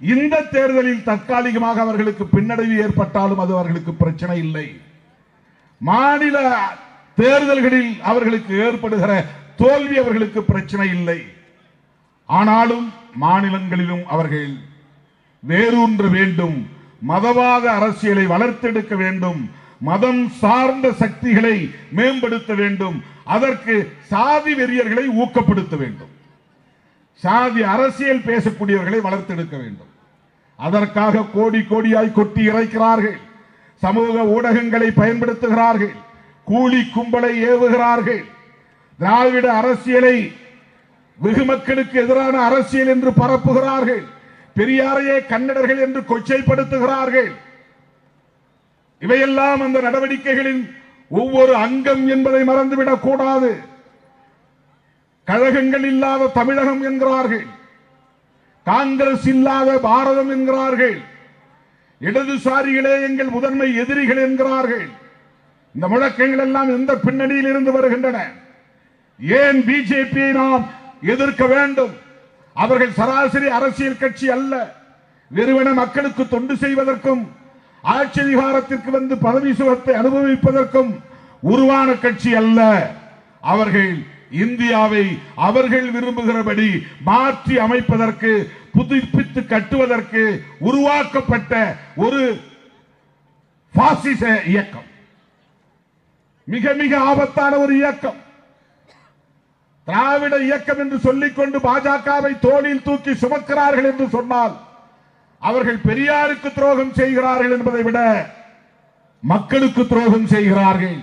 இந்த தேர்தலில் தற்காலிகமாக அவர்களுக்கு பின்னடைவு ஏற்பட்டாலும் அது அவர்களுக்கு பிரச்சனை இல்லை. மாநில தேர்தல்களில் அவர்களுக்கு ஏற்படுகிற தோல்வி அவர்களுக்கு பிரச்சனை இல்லை. ஆனாலும் மாநிலங்களிலும் அவர்கள் வேரூன்ற வேண்டும் மதவாத அரசியலை வளர்த்தெடுக்க வேண்டும் மதம் சார்ந்த சக்திகளை மேம்படுத்த வேண்டும் அதற்கு சாதி வெறியர்களை ஊக்கப்படுத்த வேண்டும். சாதி அரசியல் பேசக்கூடியவர்களை வளர்த்தெடுக்க வேண்டும். அதற்காக கோடி கோடியாய் கொட்டி இறைக்கிறார்கள். சமூக ஊடகங்களை பயன்படுத்துகிறார்கள். கூலி கும்பலை ஏவுகிறார்கள். திராவிட அரசியலை வெகு மக்களுக்கு எதிரான அரசியல் என்று பரப்புகிறார்கள். பெரியாரையே கன்னடர்கள் என்று கொச்சைப்படுத்துகிறார்கள். இவையெல்லாம் அந்த நடவடிக்கைகளின் ஒவ்வொரு அங்கம் என்பதை மறந்துவிடக் கூடாது கழகங்கள் இல்லாத தமிழகம் என்கிறார்கள். காங்கிரஸ் இல்லாத பாரதம் என்கிறார்கள். இடதுசாரிகளே எங்கள் முதன்மை எதிரிகள் என்கிறார்கள். இந்த முழக்கங்கள் எல்லாம் எந்த பின்னணியில் இருந்து வருகின்றன? ஏன் பிஜேபியை நாம் எதிர்க்க வேண்டும்? அவர்கள் சராசரி அரசியல் கட்சி அல்ல. வெறுவன மக்களுக்கு தொண்டு செய்வதற்கும் ஆட்சி அதிகாரத்திற்கு வந்து பதவி சுகத்தை அனுபவிப்பதற்கும் உருவான கட்சி அல்ல. அவர்கள் இந்தியாவை அவர்கள் விரும்புகிறபடி மாற்றி அமைப்பதற்கு புதுப்பித்து கட்டுவதற்கு உருவாக்கப்பட்ட ஒரு பாசிச இயக்கம். மிக மிக ஆபத்தான ஒரு இயக்கம். திராவிட இயக்கம் என்று சொல்லிக்கொண்டு பாஜகவை தோளில் தூக்கி சுமக்கிறார்கள் என்று சொன்னால் அவர்கள் பெரியாருக்கு துரோகம் செய்கிறார்கள் என்பதை விட மக்களுக்கு துரோகம் செய்கிறார்கள்.